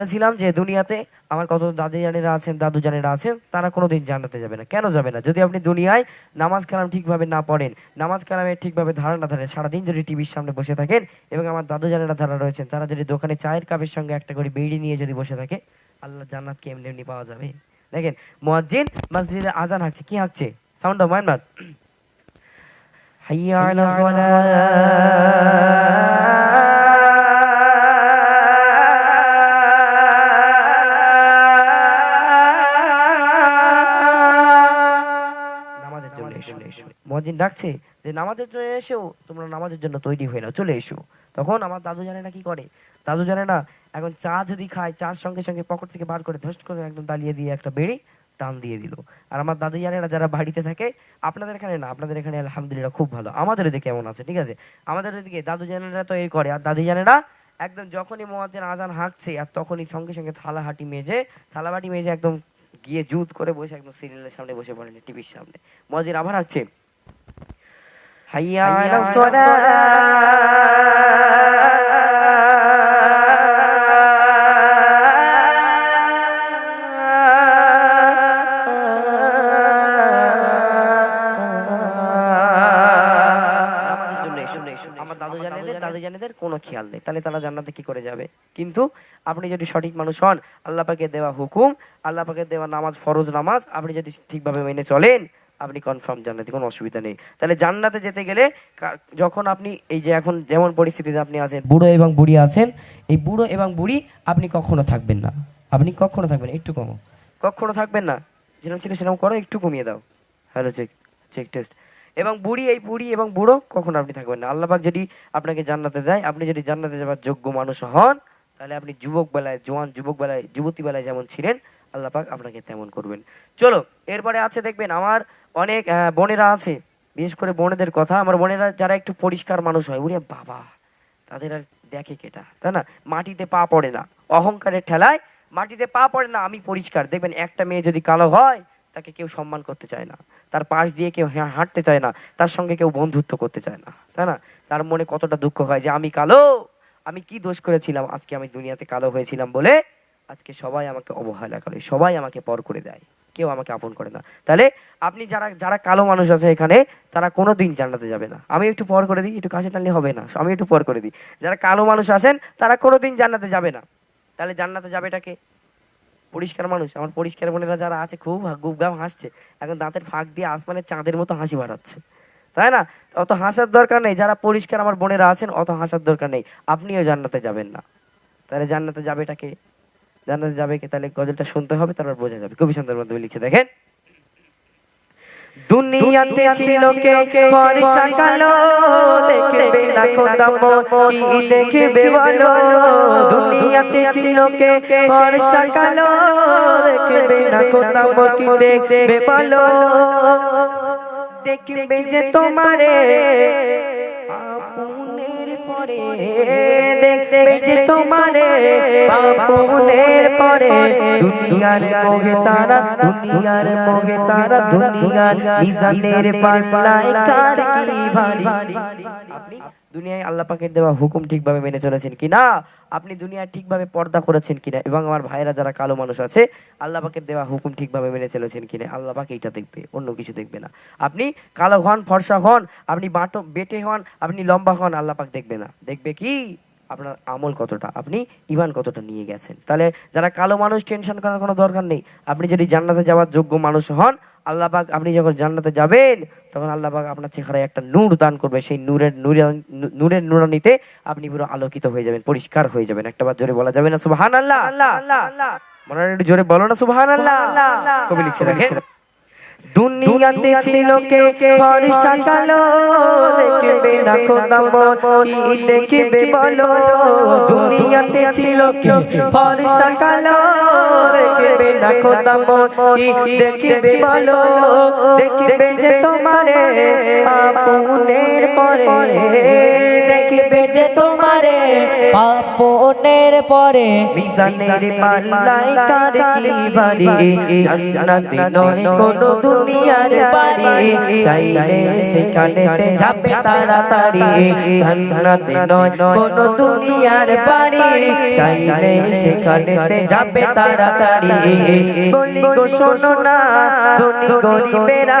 বলেছিলাম যে দুনিয়াতে আমার কত দাদি জানেরা আছেন, দাদু জানেরা আছেন, তারা কোনোদিন জান্নাতে যাবে না। কেন যাবে না? যদি আপনি দুনিয়ায় নামাজ কালাম ঠিকভাবে না পড়েন, নামাজ কালামে ঠিকভাবে ধারণা ধরেন, সারাদিন যদি টিভির সামনে বসে থাকেন এবং আমার দাদু জানেরা যারা রয়েছেন, তারা যদি দোকানে চায়ের কাপের সঙ্গে একটা করে বিড়ি নিয়ে যদি বসে থাকে, আল্লাহ জান্নাতকে এমনি এমনি পাওয়া যাবে? দেখেন, মুয়াজ্জিন মসজিদে আজান হাঁকছে, কি হাঁকছে? সাউন্ড অফ মাইন্ড হাইয়া আলা ডাকছে যে, নামাজের জন্য এসেও তোমরা নামাজের জন্য তৈরি হয়ে নাও, চলে এসো। তখন আমার দাদু জানে না কি করে। দাদু জানে না, এখন চা যদি খায়, চার সঙ্গে সঙ্গে পকেট থেকে বার করে ধস করে একদম দালিয়ে দিয়ে একটা বেড়ি টান দিয়ে দিল। আর আমার দাদু জানে না, যারা বাড়িতে থাকে, আপনাদের এখানে না, আপনাদের এখানে আলহামদুলিল্লাহ খুব ভালো। আমাদের এদিকে কেমন আছে, ঠিক আছে? আমাদের এদিকে দাদু জানেরা তো এই করে, আর দাদি জানে না, একদম যখনই মহাজেন আজান হাঁকছে আর তখনই সঙ্গে সঙ্গে থালা হাঁটি মেজে, থালা বাটি মেজে একদম গিয়ে জুত করে বসে একদম সিরিয়ালের সামনে বসে পড়েন টিভির সামনে। মজির আবার হাঁকছে এসো এসো আমার দাদু জানেদের দাদু জানেদের কোনো খেয়াল নেই। তাহলে তারা জান্নাতে কি করে যাবে? কিন্তু আপনি যদি সঠিক মানুষ হন আল্লাহ পাকের দেওয়া হুকুম আল্লাহ পাকের দেওয়া নামাজ ফরজ নামাজ আপনি যদি ঠিকভাবে মেনে চলেন আপনি কনফার্ম জান্নাতে কোনো অসুবিধা নেই। তাহলে জান্নাতে যেতে গেলে যখন আপনি এই যে এখন যেমন পরিস্থিতিতে আপনি আছেন, বুড়ো এবং বুড়ি আছেন, এই বুড়ো এবং বুড়ি আপনি কখনো থাকবেন না। আপনি কখনো থাকবেন একটু কমো। কখনো থাকবেন না? যেরকম ছিল সেরকম করো, একটু কমিয়ে দাও। হ্যালো চেক চেক টেস্ট এবং বুড়ি, এই বুড়ি এবং বুড়ো কখনো আপনি থাকবেন না। আল্লাহবাক যদি আপনাকে জান্নাতে দেয়, আপনি যদি জান্নাতে যাওয়ার যোগ্য মানুষ হন, তাহলে আপনি যুবক বেলায়, জোয়ান যুবক বেলায়, যুবতী বেলায় যেমন ছিলেন আল্লাহ পাক আপনাকে তেমন করবেন। চলো, এরপরে আছে দেখবেন আমার অনেক বোনেরা আছে, বিশেষ করে বোনেদের কথা। আমার বোনেরা যারা একটু পরিষ্কার মানুষ হয় উনি বাবা, তাদের আর দেখে কেটা তাই না? মাটিতে পা পড়ে না। অহংকারের ঠেলায় মাটিতে পা পড়ে না, আমি পরিষ্কার। দেখবেন একটা মেয়ে যদি কালো হয়, তাকে কেউ সম্মান করতে চায় না। তার পাশ দিয়ে কেউ হা- হাঁটতে চায় না। তার সঙ্গে কেউ বন্ধুত্ব করতে চায় না। তাই না? তার মনে কতটা দুঃখ হয় যে, আমি কালো, আমি কি দোষ করেছিলাম? আজকে আমি দুনিয়াতে কালো হয়েছিলাম বলে আজকে সবাই আমাকে অবহেলা করে, সবাই আমাকে পর করে দেয়, কেউ আমাকে আপন করে না। তাহলে আপনি যারা যারা কালো মানুষ আছে এখানে, তারা কোনো দিন জান্নাতে যাবে না। আমি একটু পর করে দিই, একটু কাছে টানলে হবে না, আমি একটু পর করে দিই। যারা কালো মানুষ আছেন, তারা কোনো দিন জান্নাতে যাবে না। তাহলে জান্নাতে যাবেটাকে পরিষ্কার মানুষ। আমার পরিষ্কার বোনেরা যারা আছে, খুব গুবগাম হাসছে। এখন দাঁতের ফাঁক দিয়ে আসমানের চাঁদের মতো হাসি বাড়াচ্ছে। তাই না? অত হাসার দরকার নেই। যারা পরিষ্কার আমার বোনেরা আছেন, অত হাসার দরকার নেই। আপনিও জান্নাতে যাবেন না। তাহলে জান্নাতে যাবেটাকে জান্নাতে যাবে কি তাহলে গজলটা শুনতে হবে তারপর বোঝা যাবে। কবি সুন্দর মাধ্যমে লিখছে দেখেন। দুনিয়াতে ছিল কে ফর্সা কালো দেখবে না খোদা মোর কি দেখবে দুনিয়াতে ছিল কে ফর্সা কালো দেখবে না খোদা মোর কি দেখবে দেখবে যে তোমারে পরে দেখবে যে তোমারে আপনের পরে দুনিয়ার মোহে তারা দুনিয়ার মোহে তারা দুনিয়ার মিজানের পাল্লায় কার কি ভারী? আপনি দুনিয়ায় আল্লাহ পাকের দেওয়া হুকুম ঠিকভাবে মেনে চলেছেন কি না? আপনি দুনিয়া ঠিকভাবে পর্দা করেছেন কিনা এবং আমার ভাইরা যারা কালো মানুষ আছে, আল্লাহ পাকের দেওয়া হুকুম ঠিকভাবে মেনে চলেছেন কিনা আল্লাহ পাক এইটা দেখবে, অন্য কিছু দেখবে না। আপনি কালো হন, ফর্সা হন, আপনি বাটো, বেটে হন, আপনি লম্বা হন, আল্লাহ পাক দেখবে না। দেখবে কি? আপনার আমল কতটা? আপনি ইমান কতটা নিয়ে গেছেন? তাহলে যারা কালো মানুষ টেনশন করার কোনো দরকার নেই। আপনি যদি জান্নাতে যাওয়ার যোগ্য মানুষ হন আল্লাহ পাক আপনি যখন জান্নাতে যাবেন তখন আল্লাহ পাক আপনার চেহারায় একটা নূর দান করবে। সেই নূরের নূরে- নূরের নূরানিতে আপনি পুরো আলোকিত হয়ে যাবেন পরিষ্কার হয়ে যাবেন। একটাবার জোরে বলা যাবে না? সুবহান আল্লাহ আল্লাহ মনে হয় একটু জোরে বলো না? সুবহান আল্লাহ কবি লিখছে দেখেন। দুনিয়াতে ছিল কে ফর্সা কালো, দেখবে না খোদা মোর কি দেখবে বলো? দুনিয়াতে ছিল কে ফর্সা কালো, দেখবে না খোদা মোর কি দেখবে বলো? দেখবে যে তোমারে আপনের পরে। তোমারে। পাপনের পরে মিজানের পাল্লাই কার কি বাড়ি জান্নাতে নয় কোন দুনিয়ার বাড়ি। চাইলে সেখানেতে যাবে তাড়াতাড়ি। জান্নাতে নয় কোন দুনিয়ার বাড়ি। চাইলে সেখানেতে যাবে তাড়াতাড়ি। বলি গো শোনো না ধনী গরিবেরা।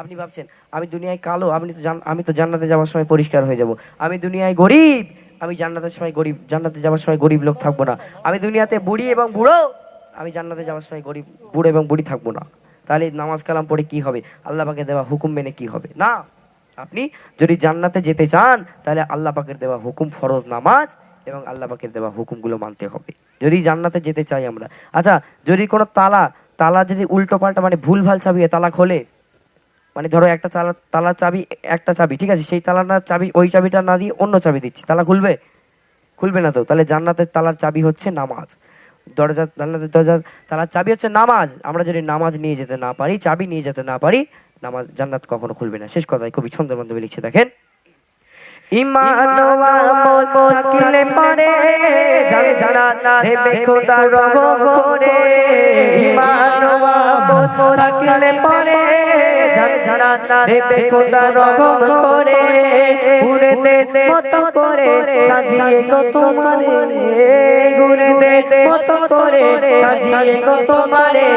আপনি ভাবছেন, আমি দুনিয়ায় কালো, আপনি তো আমি তো জান্নাতে যাওয়ার সময় পরিষ্কার হয়ে যাব। আমি দুনিয়ায় গরিব, আমি জান্নাতের সময় গরিব, জান্নাতে যাওয়ার সময় গরিব লোক থাকব না। আমি দুনিয়াতে বুড়ি এবং বুড়ো, আমি জান্নাতে যাওয়ার সময় গরিব, বুড়ো এবং বুড়ি থাকব না। তাহলে নামাজ কালাম পড়ে কি হবে? আল্লাহ পাকে দেওয়া হুকুম মেনে কি হবে? না। আপনি যদি জান্নাতে যেতে চান, তাহলে আল্লাহ পাকের দেওয়া হুকুম ফরজ নামাজ এবং আল্লাহ পাকের দেওয়া হুকুমগুলো মানতে হবে। যদি জান্নাতে যেতে চাই আমরা। আচ্ছা যদি কোনো তালা তালা যদি উল্টো পাল্টা মানে ভুল ভালো চাবি তালা খোলে মানে ধরো একটা তালা তালার চাবি, একটা চাবি, ঠিক আছে, সেই তালার চাবি, ওই চাবিটা না দিয়ে অন্য চাবি দিচ্ছি, তালা খুলবে? খুলবে না তো? তাহলে জান্নাতের তালার চাবি হচ্ছে নামাজ। দরজা, জান্নাতের দরজা, তালার চাবি হচ্ছে নামাজ। আমরা যদি নামাজ নিয়ে যেতে না পারি, চাবি নিয়ে যেতে না পারি নামাজ জান্নাত কখনো খুলবে না। শেষ কথায় কবি ছন্দের মাধ্যমে লিখছে দেখেন। ইমান আমল থাকলে পারে জান্নাত দেবে খোদা রহম করে। ইমান ও আমল থাকলে পারে জান্নাত দেবে খোদা রহম করে। ঘুরে দে মতো করে সাজিয়ে গো তোমারে। ঘুরে দে মতো করে সাজিয়ে গো তোমারে।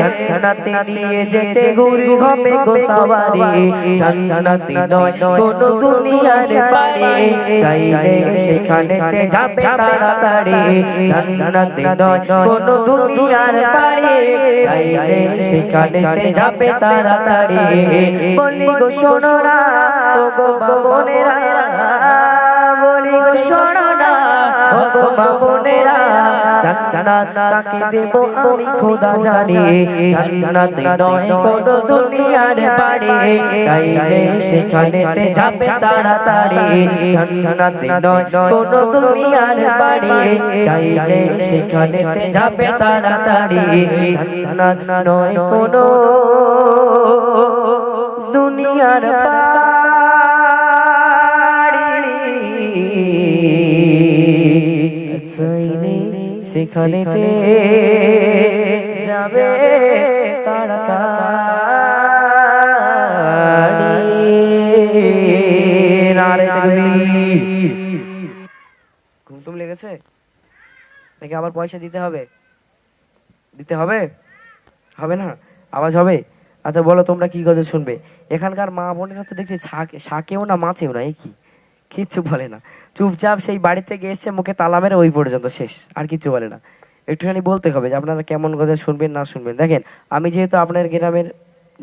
জান্নাতে নিয়ে যেতে ঘুরি হবে গো সাওয়ারি জান্নাতে নয় কোন দুনিয়ার বাড়ি চাইলে সেখানেতে যাবে তাড়াতাড়ি। জান্নাতে নয় কোন দুনিয়ার বাড়ি। চাইলে সেখানেতে যাবে তাড়াতাড়ি। বলি গো শোনো না ও গো বাবনেরা বলি গো শোনো ও গো বাবনেরা জান্নাত কাকে দেব আমি, খোদা জানি। জান্নাতে নয় কোন দুনিয়ার বাড়ি। চাইলে সেখানেতে যাবে তাড়াতাড়ি। জান্নাতে নয় কোন দুনিয়ার বাড়ি। চাইলে সেখানেতে যাবে তাড়াতাড়ি। জান্নাত নয় কোন দুনিয়ার বাড়ি। সেখানেতে যাবে তাড়াতাড়ি। নারে তাকবীর ঘুম টুম লেগেছে? নাকি আবার পয়সা দিতে হবে? দিতে হবে? হবে না? আওয়াজ হবে? আচ্ছা বলো তোমরা কি গজল শুনবে? এখানকার মা বোনেরা তো দেখছি শাক শাকেও না মাছেও না এই কি? কিচ্ছু বলে না। চুপচাপ সেই বাড়ি থেকে এসছে মুখে তালা মেরে ওই পর্যন্ত শেষ, আর কিছু বলে না। একটুখানি বলতে হবে যে আপনারা কেমন গজল শুনবেন, না শুনবেন। দেখেন, আমি যেহেতু আপনার গ্রামের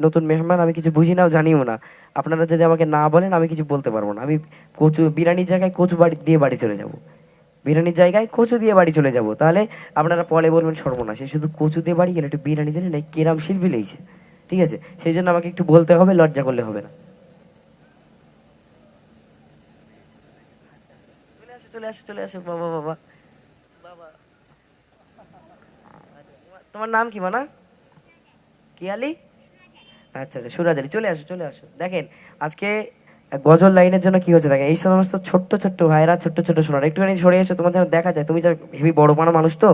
নতুন মেহমান, আমি কিছু বুঝি নাও জানিও না। আপনারা যদি আমাকে না বলেন, আমি কিছু বলতে পারব না। আমি কচু, বিরিয়ানির জায়গায় কচু বাড়ি দিয়ে বাড়ি চলে যাব। বিরিয়ানির জায়গায় কচু দিয়ে বাড়ি চলে যাব। তাহলে আপনারা পরে বলবেন সর্বনাশ। শুধু কচু দিয়ে বাড়ি গেলে একটু বিরিয়ানি দিলে না কেরাম শিল্পী লেগেছে। ঠিক আছে? সেই জন্য আমাকে একটু বলতে হবে, লজ্জা করলে হবে না। চলে আসো চলে আসো। বাবা বাবা বাবা। তোমার নাম কি, মানা? কিয়ালি? আচ্ছা আচ্ছা সুরাজ আলী চলে আসো চলে আসো। দেখেন, আজকে গজল লাইনের জন্য কি হচ্ছে দেখেন, এই সমস্ত ছোট্ট ছোট্ট ভাইরা, ছোট্ট ছোট্ট সোনার একটুখানি সরে এসো, তোমার যেন দেখা যায়, তুমি যা হেভি বড় পানা মানুষ তো।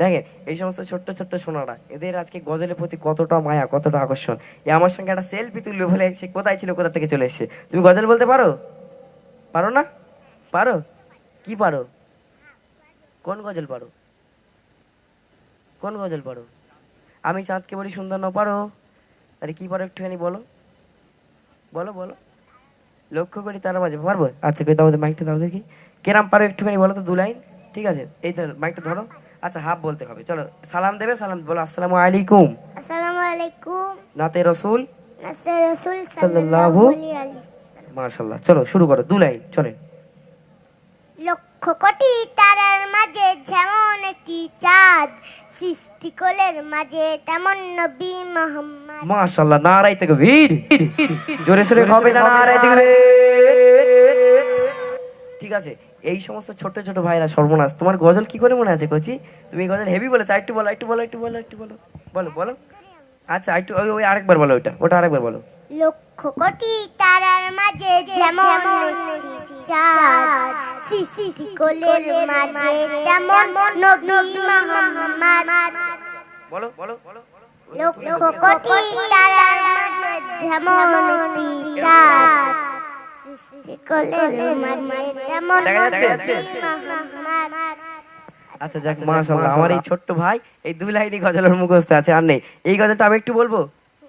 দেখেন, এই সমস্ত ছোট্ট ছোট্ট সোনারা এদের আজকে গজলের প্রতি কতটা মায়া, কতটা আকর্ষণ। এ আমার সঙ্গে একটা সেলফি তুলবে বলে সে কোথায় ছিল, কোথা থেকে চলে এসেছে? তুমি গজল বলতে পারো? পারো না? পারো? কি পারো? কোন গজল পারো? কোন গজল পারো? আমি চাঁদকে বলি সুন্দর না পারো? তাহলে কি পারো একটুখানি বলো। বলো বলো। লক্ষ্য করি তার মাঝে পারব? আচ্ছা কই দাও মাইকটা দাও দেখি। কেরাম পারো একটুখানি বলো তো দু লাইন ঠিক আছে? এই তো মাইকটা ধরো। আচ্ছা হাফ বলতে হবে। চলো সালাম দেবে সালাম বলো আসসালামু আলাইকুম। আসসালামু আলাইকুম। নাতে রসুল। নাসির রাসূল সাল্লাল্লাহু আলাইহি মাশাল্লাহ চলো শুরু করো দু লাইন চলেন। কোটি তারার মাঝে যেমন একটি চাঁদ সৃষ্টি কোলের মাঝে তেমন নবী মোহাম্মদ। মাশাল্লাহ নারাই থেকে ভিড় জোরে সোরে হবে না? নারাই থেকে ঠিক আছে এই সমস্ত ছোট ছোট ভাইরা সর্বনাশ। তোমার গজল কি করে মনে আছে কোচি? তুমি গজল হেভি বলেছ একটু বলো একটু বলো একটু বলো একটু বলো। বলো বলো। আচ্ছা একটু ওই আরেকবার বলো ওটা ওটা আরেকবার বলো। লক্ষ কোটি তারার মাঝে যেমন চাঁদ সৃষ্টি কোলের মাঝে নবী মোহাম্মদ। বলো বলো লক্ষ কোটি তারার মাঝে যেমন চাঁদ সৃষ্টি কোলের মাঝে তেমন নবী মোহাম্মদ। আচ্ছা যাক মাশাল্লাহ আমার এই ছোট্ট ভাই এই দুই লাইনই গজলের মুখস্থ আছে আর নেই। এই গজলটা আমি একটু বলব?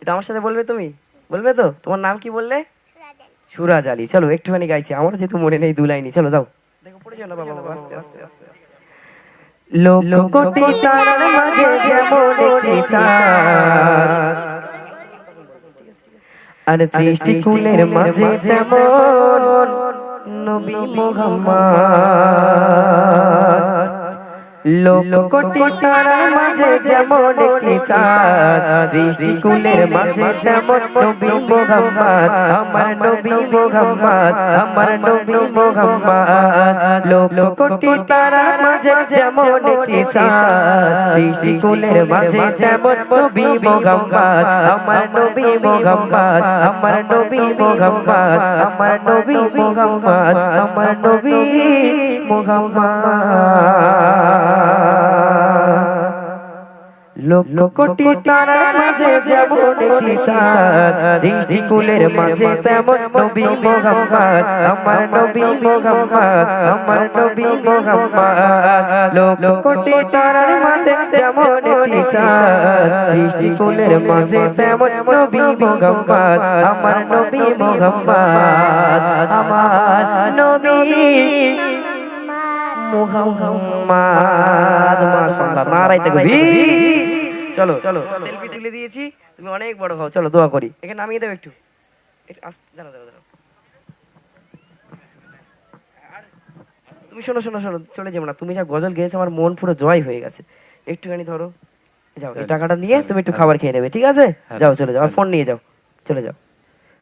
এটা আমার সাথে বলবে তুমি? বলবে তো? তোমার নাম কি বললে? সুরাজ আলী চলো একটুখানি গাইছি। আমার যেহেতু মনে নেই দু লাইনই। চলো দাও দেখো পড়ে যাও না বাবা বাবা, আস্তে আস্তে আস্তে লোক তারার মাঝে যেমন একটি চাঁদ। আর সৃষ্টি কুলের মাঝে তেমন নবী মোহাম্মদ। লোক কোটি তারার মাঝে যেমন একটি চাঁদ সৃষ্টি কুলের মাঝে তেমন নবী মোহাম্মদ, আমার নবী মোহাম্মদ, আমার নবী মোহাম্মদ। লোক তারার মাঝে যেমন একটি চাঁদ সৃষ্টি কুলের মাঝে যেমন নবী মোহাম্মদ, আমার নবী মোহাম্মদ, আমার নবী মোহাম্মদ, আমার নবী মোহাম্মদ, আমার নবী মোহাম্মদ। লক্ষ তারার মাঝে যেমন সৃষ্টি কুলের মাঝে তেমন নবী মোহাম্মদ। আমার নবী মোহাম্মদ, আমার নবী মোহাম্মদ। তারার মাঝে যেমন সৃষ্টি কুলের মাঝে তেমন নবী মোহাম্মদ। আমার নবী মোহাম্মদ, আমার নবী মুহাম্মদ মাশাআল্লাহ নারাই তাকবীর চলো চলো সেলফি তুলে দিয়েছি তুমি অনেক বড় হও। চলো দোয়া করি। এখানে নামিয়ে দাও একটু। একটু দাঁড়াও দাঁড়াও দাঁড়াও। তুমি শোনো শোনো শোনো চলে যাব না। তুমি যা গজল গেয়েছো আমার মন পুরো জয় হয়ে গেছে। একটুখানি ধরো। যাও এই টাকাটা নিয়ে তুমি একটু খাবার খেয়ে নেবে ঠিক আছে? যাও চলে যাও। আর ফোন নিয়ে যাও চলে যাও।